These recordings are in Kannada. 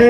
ಏ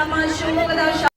他妈，凶不跟他耍？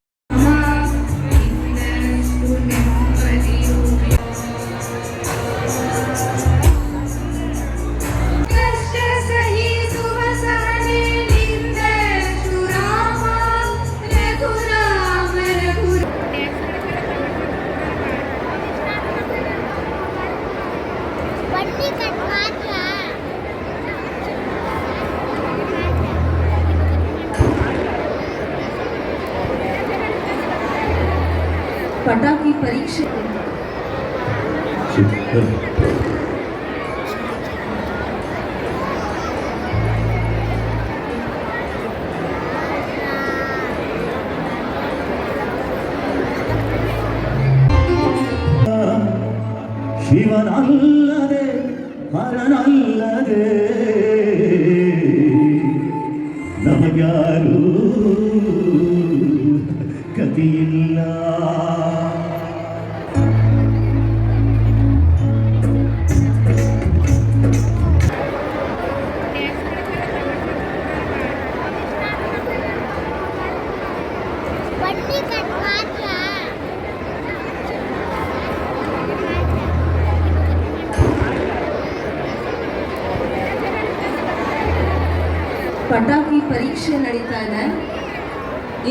ಪರೀಕ್ಷೆ ನಡೀತಾ ಇದೆ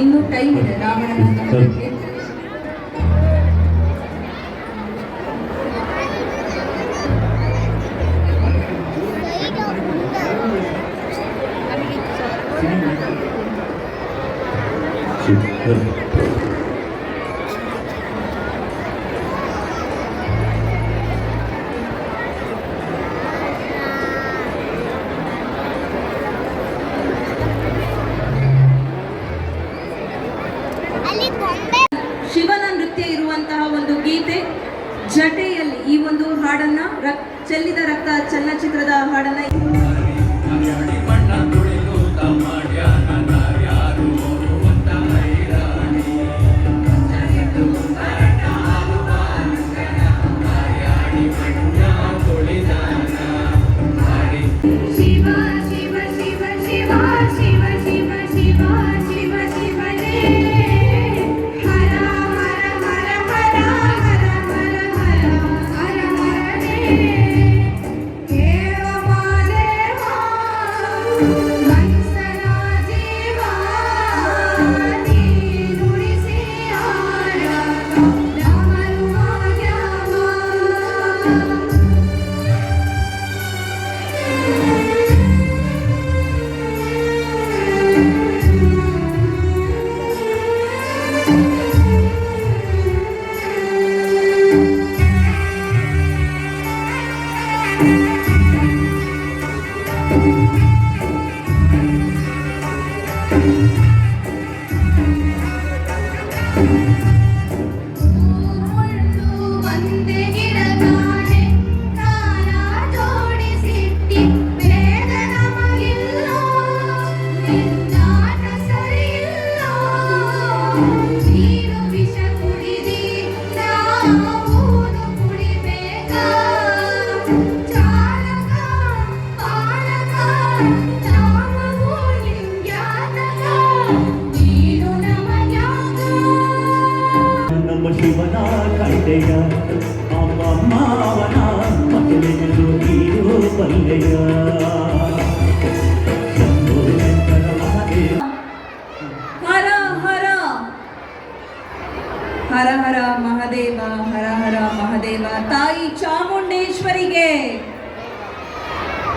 ಇನ್ನೂ ಟೈಮ್ ಇದೆ ರಾವಣನ ದಹನಕ್ಕೆ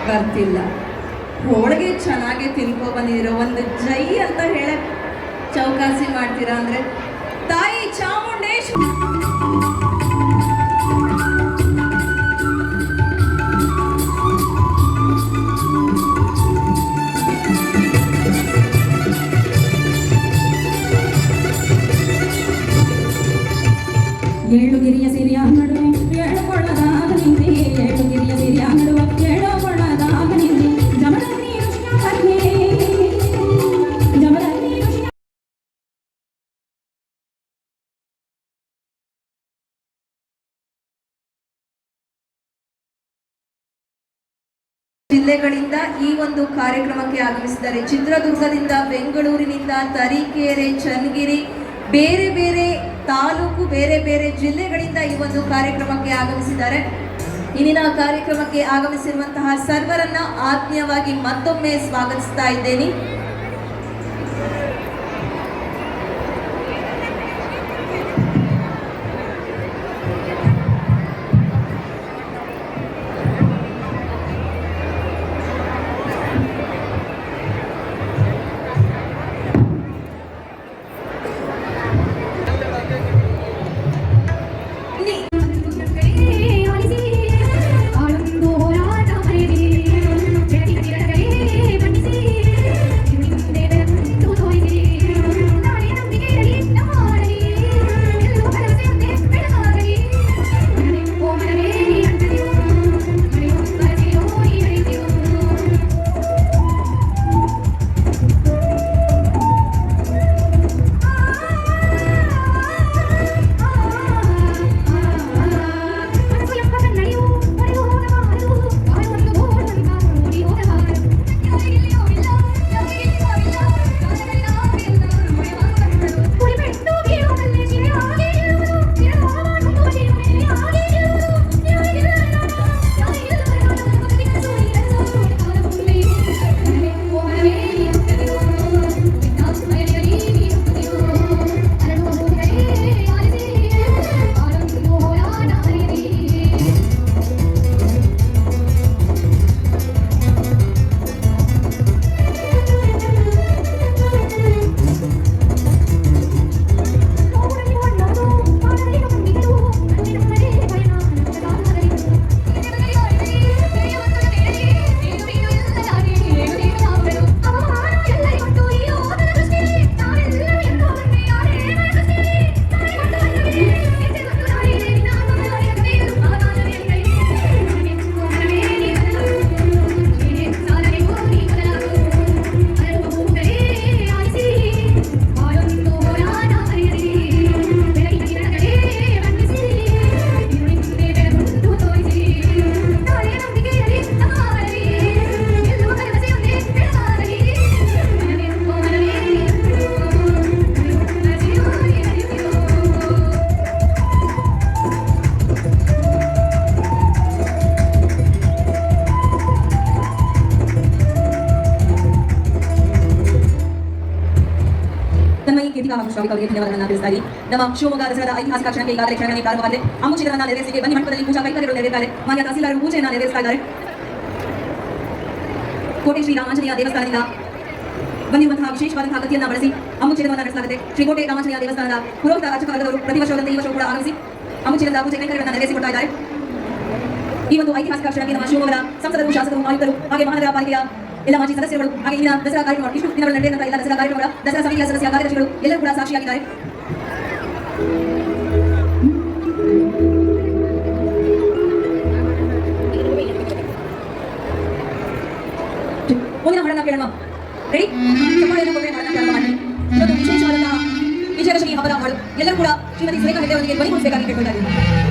ಬರ್ತಿಲ್ಲ. ಹೋಳಿಗೆ ಚೆನ್ನಾಗಿ ತಿನ್ಕೊ ಬಂದಿರೋ ಒಂದು ಜೈ ಅಂತ ಹೇಳ ಚೌಕಾಸಿ ಮಾಡ್ತೀರಾ ಅಂದ್ರೆ, ತಾಯಿ ಚಾಮುಂಡೇಶ್ವರಿ ಏಳು ಗಿರಿಯ ಸಿರಿಯ ನಡುವೆ ಜಿಲ್ಲೆಗಳಿಂದ ಈ ಒಂದು ಕಾರ್ಯಕ್ರಮಕ್ಕೆ ಆಗಮಿಸಿದ್ದಾರೆ. ಚಿತ್ರದುರ್ಗದಿಂದ ಬೆಂಗಳೂರಿನಿಂದ ತರೀಕೆರೆ ಚನ್ನಗಿರಿ ಬೇರೆ ಬೇರೆ ತಾಲೂಕು, ಬೇರೆ ಬೇರೆ ಜಿಲ್ಲೆಗಳಿಂದ ಈ ಒಂದು ಕಾರ್ಯಕ್ರಮಕ್ಕೆ ಆಗಮಿಸಿದ್ದಾರೆ. ಇಂದಿನ ಕಾರ್ಯಕ್ರಮಕ್ಕೆ ಆಗಮಿಸಿರುವಂತಹ ಸರ್ವರನ್ನ ಆತ್ಮೀಯವಾಗಿ ಮತ್ತೊಮ್ಮೆ ಸ್ವಾಗತಿಸ್ತಾ ಇದ್ದೇನೆ. ಈ ಕೀರ್ತಿಕ ಹಾಗೂ ಶ್ರಾವಿಕ ಅವರಿಗೆ ಧನ್ಯವಾದಗಳನ್ನು ತಿಳಿಸ್ತಾ ಇದ್ದೀನಿ ನಮ್ಮ ಶಿವಮೊಗ್ಗ ದಸರಾದ ಐತಿಹಾಸಿಕ ಕ್ಷಣಕ್ಕೆ ಈಗಾಗಲೇ ಕ್ಷಣನೇ ಪ್ರಾರಂಭವಾಗಿದೆ ಅಮುಚಿಗಳನ್ನು ನೆರವೇರಿಸಿಗೆ ಬನ್ನಿ ಮಂಟಪದಲ್ಲಿ ಪೂಜಾ ಕೈಕರ್ಯಗಳು ನೆರವೇರುತ್ತಾರೆ ಮಾನ್ಯ ತಹಸೀಲ್ದಾರರು ಪೂಜೆಯನ್ನು ನೆರವೇರಿಸ್ತಾ ಇದ್ದಾರೆ ಕೋಟೆ ಶ್ರೀ ರಾಮಾಂಜನೇಯ ದೇವಸ್ಥಾನದಿಂದ ಬಂದಿರುವಂತಹ ವಿಶೇಷವಾದಂತಹ ಕಥೆಯನ್ನು ಬಳಸಿ ಅಮುಚಿತವನ್ನು ನಡೆಸಲಾಗುತ್ತೆ ಶ್ರೀಕೋಟೆ ರಾಮಾಂಜನೇಯ ದೇವಸ್ಥಾನದ ಪುರೋಹಿತ ಅರ್ಚಕ ವರ್ಗದವರು ಪ್ರತಿ ವರ್ಷದಂತೆ ಈ ವರ್ಷವೂ ಕೂಡ ಆಗಮಿಸಿ ಅಮುಚಿತದ ಪೂಜೆ ಕೈಕರ್ಯಗಳನ್ನು ನೆರವೇರಿಸಿಕೊಡ್ತಾ ಇದ್ದಾರೆ ಈ ಒಂದು ಐತಿಹಾಸಿಕ ಕ್ಷಣಕ್ಕೆ ನಮ್ಮ ಶಿವಮೊಗ್ಗದ ಸಂಸದರು ಶಾಸಕರು ಆಯುಕ್ತರು ಹಾಗೆ ಮಹಾನಗರ ಪಾಲಿಕೆಯ ಎಲ್ಲ ಮಾಜಿ ಸದಸ್ಯರುಗಳು ಹಾಗೆ ಇಲ್ಲಿನ ದಸರಾ ಕಾರ್ಯಕ್ರಮ ಇಷ್ಟು ದಿನಗಳು ನಡೆದಂತಹ ಎಲ್ಲ ದಸರಾ ಕಾರ್ಯಕ್ರಮಗಳ ದಸರಾ ಸಮಿತಿಯ ಸದಸ್ಯ ಕಾರ್ಯದರ್ಶಿಗಳು ಎಲ್ಲರೂ ಕೂಡ ಸಾಕ್ಷಿಯಾಗಿದ್ದಾರೆ ಮುಂದಿನ ಹಾಡನ್ನ ಕೇಳೋಣ ರೆಡಿ ಚಪ್ಪಾಳೆಯನ್ನು ಕೊಟ್ಟರೆ ಹಾಡನ್ನ ಪ್ರಾರಂಭ ಮಾಡಿ ಇವತ್ತು ವಿಶೇಷವಾದಂತಹ ವಿಜಯದಶಮಿ ಹಬ್ಬದ ಹಾಡು ಎಲ್ಲರೂ ಕೂಡ ಶ್ರೀಮತಿ ಸುರೇಖಾ ಹೆಗ್ಡೆ ಅವರಿಗೆ ಧ್ವನಿಗೊಳಿಸಬೇಕಾಗಿ ಕೇಳ್ಕೊಳ್ತಾ ಇದ್ದೀನಿ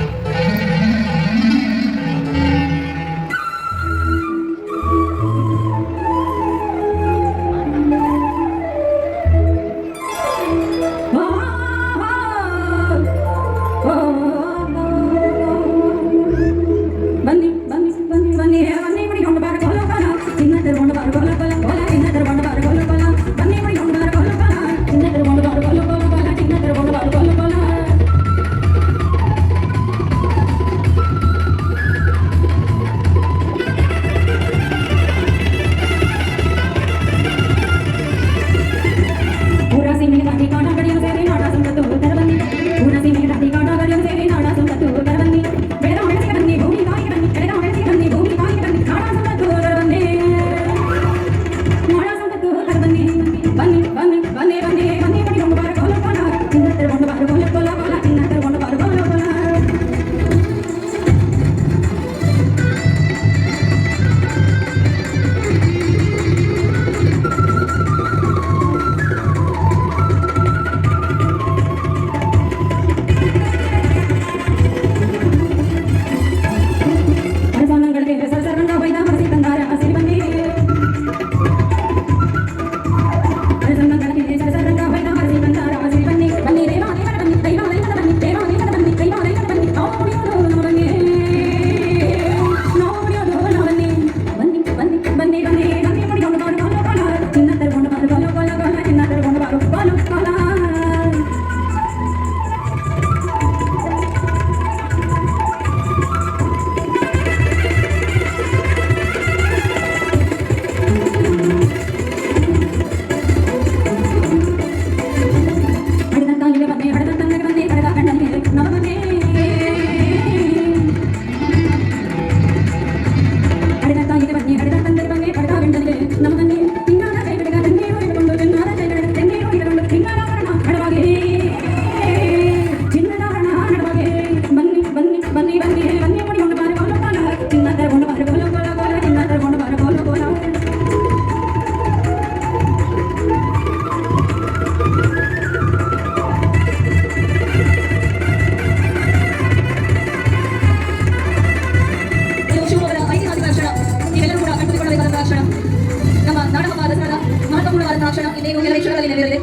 ಇನ್ನೇನು ಕೆಲವೇ ಕ್ಷಣಗಳಲ್ಲಿ ನೆರವೇರಿದೆ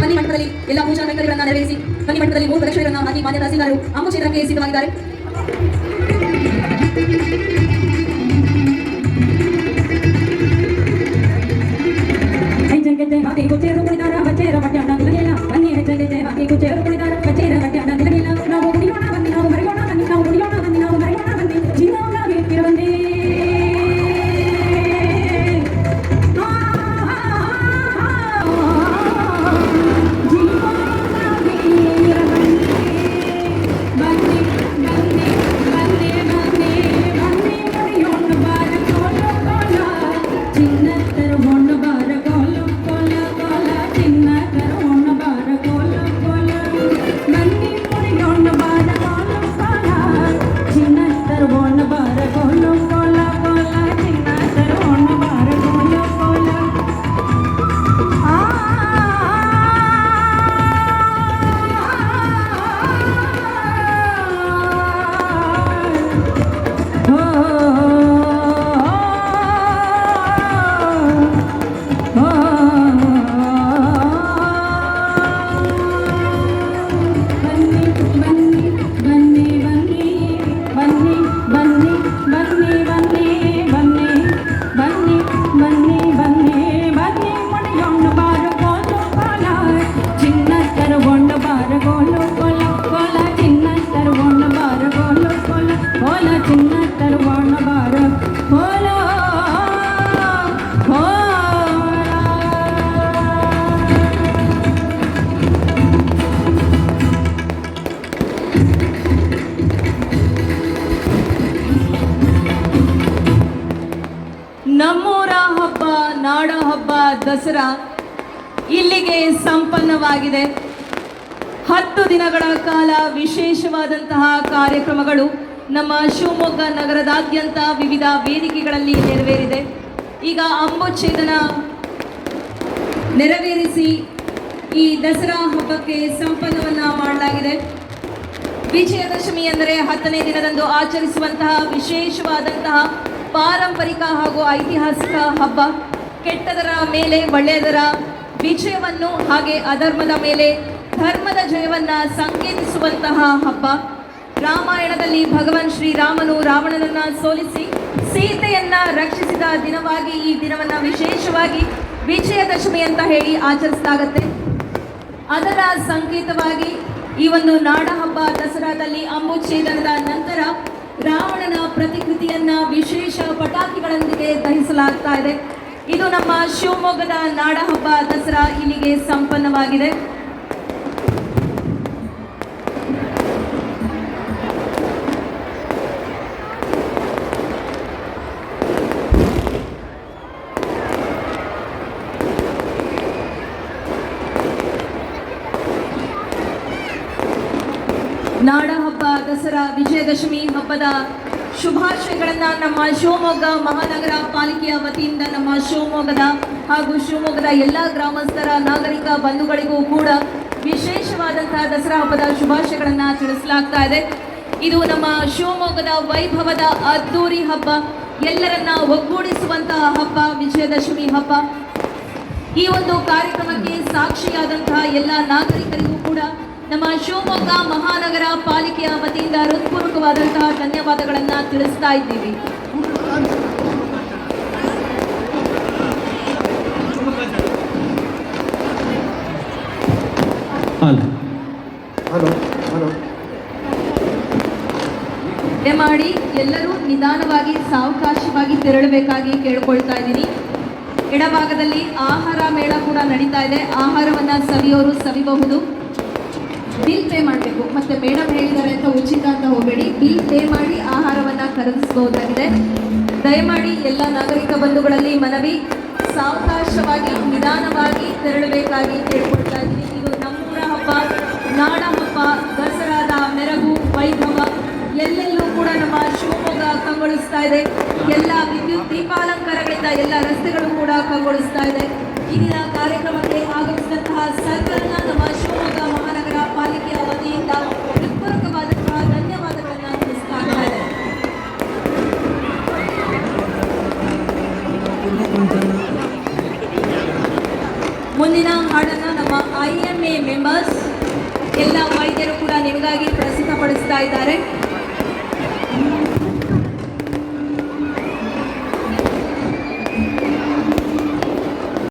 ಬನ್ನಿ ಮಂಟಪದಲ್ಲಿ ಎಲ್ಲ ಪೂಜಾ ಕೈಂಕರ್ಯಗಳನ್ನು ನೆರವೇರಿಸಿ ಬನ್ನಿ ಮಂಟಪದಲ್ಲಿ ಮೂರು ಪ್ರದಕ್ಷಿಣೆಗಳನ್ನು ಹಾಕಿ ಮಾನ್ಯ ತಹಸೀಲ್ದಾರರು ಅಂಬು ಕ್ಷೇತ್ರಕ್ಕೆ ಸಿದ್ಧವಾಗಿದ್ದಾರೆ ಹೆಜ್ಜೆಗೆ ಹಾಕಿ ಕುಚೇರು ಕುಣಿದಾರ ಬಚ್ಚೇರ ಬಟ್ಟಾಡ ನಿಲಗಿಲ್ಲ ದಸರಾ ಇಲ್ಲಿಗೆ ಸಂಪನ್ನವಾಗಿದೆ. ಹತ್ತು ದಿನಗಳ ಕಾಲ ವಿಶೇಷವಾದಂತಹ ಕಾರ್ಯಕ್ರಮಗಳು ನಮ್ಮ ಶಿವಮೊಗ್ಗ ನಗರದಾದ್ಯಂತ ವಿವಿಧ ವೇದಿಕೆಗಳಲ್ಲಿ ನೆರವೇರಿದೆ. ಈಗ ಅಂಬುಚ್ಛೇದನ ನೆರವೇರಿಸಿ ಈ ದಸರಾ ಹಬ್ಬಕ್ಕೆ ಸಂಪನ್ನವನ್ನ ಮಾಡಲಾಗಿದೆ. ವಿಜಯದಶಮಿ ಅಂದರೆ ಹತ್ತನೇ ದಿನದಂದು ಆಚರಿಸುವಂತಹ ವಿಶೇಷವಾದಂತಹ ಪಾರಂಪರಿಕ ಹಾಗೂ ಐತಿಹಾಸಿಕ ಹಬ್ಬ. ಕೆಟ್ಟದರ ಮೇಲೆ, ಒಳ್ಳೆಯದರ ವಿಜಯವನ್ನು ಹಾಗೆ ಅಧರ್ಮದ ಮೇಲೆ, ಧರ್ಮದ ಜಯವನ್ನ ಸಂಕೇತಿಸುವಂತಹ ಹಬ್ಬ. ರಾಮಾಯಣದಲ್ಲಿ ಭಗವಾನ್ ಶ್ರೀರಾಮನು ರಾವಣನನ್ನ ಸೋಲಿಸಿ ಸೀತೆಯನ್ನ ರಕ್ಷಿಸಿದ ದಿನವಾಗಿ ಈ ದಿನವನ್ನ ವಿಶೇಷವಾಗಿ ವಿಜಯದಶಮಿ ಅಂತ ಹೇಳಿ ಆಚರಿಸಲಾಗತ್ತೆ ಅದರ ಸಂಕೇತವಾಗಿ ಈ ಒಂದು ನಾಡ ಹಬ್ಬ ದಸರಾದಲ್ಲಿ ಅಂಬುಚ್ಛೇದನದ ನಂತರ ರಾವಣನ ಪ್ರತಿಕೃತಿಯನ್ನ ವಿಶೇಷ ಪಟಾಕಿಗಳೊಂದಿಗೆ ದಹಿಸಲಾಗ್ತಾ ಇದೆ. ಇದು ನಮ್ಮ ಶಿವಮೊಗ್ಗದ ನಾಡಹಬ್ಬ ದಸರಾ ಇಲ್ಲಿಗೆ ಸಂಪನ್ನವಾಗಿದೆ. ನಾಡಹಬ್ಬ ದಸರಾ ವಿಜಯದಶಮಿ ಹಬ್ಬದ ಶುಭಾಶಯಗಳನ್ನ ನಮ್ಮ ಶಿವಮೊಗ್ಗ ಮಹಾನಗರ ಪಾಲಿಕೆಯ ವತಿಯಿಂದ ನಮ್ಮ ಶಿವಮೊಗ್ಗದ ಹಾಗೂ ಶಿವಮೊಗ್ಗದ ಎಲ್ಲ ಗ್ರಾಮಸ್ಥರ ನಾಗರಿಕ ಬಂಧುಗಳಿಗೂ ಕೂಡ ವಿಶೇಷವಾದಂತಹ ದಸರಾ ಹಬ್ಬದ ಶುಭಾಶಯಗಳನ್ನ ತಿಳಿಸಲಾಗ್ತಾ ಇದೆ. ಇದು ನಮ್ಮ ಶಿವಮೊಗ್ಗದ ವೈಭವದ ಅದ್ದೂರಿ ಹಬ್ಬ. ಎಲ್ಲರನ್ನ ಒಗ್ಗೂಡಿಸುವಂತಹ ಹಬ್ಬ, ವಿಜಯದಶಮಿ ಹಬ್ಬ. ಈ ಒಂದು ಕಾರ್ಯಕ್ರಮಕ್ಕೆ ಸಾಕ್ಷಿಯಾದಂತಹ ಎಲ್ಲ ನಾಗರಿಕರಿಗೂ ಕೂಡ ನಮ್ಮ ಶಿವಮೊಗ್ಗ ಮಹಾನಗರ ಪಾಲಿಕೆಯ ವತಿಯಿಂದ ಹೃತ್ಪೂರ್ವಕವಾದಂತಹ ಧನ್ಯವಾದಗಳನ್ನ ತಿಳಿಸ್ತಾ ಇದ್ದೀವಿ. ಅಲ್ಲ. Hello hello. ಮಾಡಿ ಎಲ್ಲರೂ ನಿಧಾನವಾಗಿ ಸಾವಕಾಶವಾಗಿ ತೆರಳಬೇಕಾಗಿ ಕೇಳ್ಕೊಳ್ತಾ ಇದ್ದೀನಿ. ಎಡಭಾಗದಲ್ಲಿ ಆಹಾರ ಮೇಳ ಕೂಡ ನಡೀತಾ ಇದೆ. ಆಹಾರವನ್ನ ಸವಿಯೋರು ಸವಿಬಹುದು. ಬಿಲ್ ಪೇ ಮಾಡಬೇಕು. ಮತ್ತೆ ಮೇಡಮ್ ಹೇಳಿದ್ದಾರೆ ಅಂತ ಉಚಿತ ಅಂತ ಹೋಗಬೇಡಿ. ಬಿಲ್ ಪೇ ಮಾಡಿ ಆಹಾರವನ್ನ ಖರೀದಿಸಬಹುದಾಗಿದೆ. ದಯಮಾಡಿ ಎಲ್ಲ ನಾಗರಿಕ ಬಂಧುಗಳಲ್ಲಿ ಮನವಿ. ಸಾವಕಾಶವಾಗಿ, ನಿಧಾನವಾಗಿ ತೆರಳಬೇಕಾಗಿ ಕೇಳ್ಕೊಳ್ತಾ ಇದ್ದೀನಿ. ಇದು ನಮ್ಮೂರ ಹಬ್ಬ ನಾಡ ಹಬ್ಬ ದಸರಾದ ಮೆರಗು, ವೈಭವ, ಎಲ್ಲೆಲ್ಲೂ ಕೂಡ ನಮ್ಮ ಶಿವಮೊಗ್ಗ ಕಂಗೊಳಿಸ್ತಾ ಇದೆ. ಎಲ್ಲ ವಿದ್ಯುತ್ ದೀಪಾಲಂಕಾರಗಳಿಂದ ಎಲ್ಲ ರಸ್ತೆಗಳು ಕೂಡ ಕಂಗೊಳಿಸ್ತಾ ಇದೆ. ಇಂದಿನ ಕಾರ್ಯಕ್ರಮಕ್ಕೆ ಆಗಮಿಸಿದಂತಹ ಸರ್ಕಾರ ನಮ್ಮ ಪಾಲಿಕೆಯ ವತಿಯಿಂದ ಹೃತ್ಪೂರ್ವಕವಾದ ಧನ್ಯವಾದಗಳನ್ನು ತಿಳಿಸ್ತಾ ಇದ್ದಾರೆ ಮುಂದಿನ ಹಾಡನ್ನು ನಮ್ಮ ಐ ಎಂ ಎ ಮೆಂಬರ್ಸ್ ಎಲ್ಲ ವೈದ್ಯರು ಕೂಡ ನಿಮಗಾಗಿ ಪ್ರಸ್ತುತಪಡಿಸ್ತಾ ಇದ್ದಾರೆ.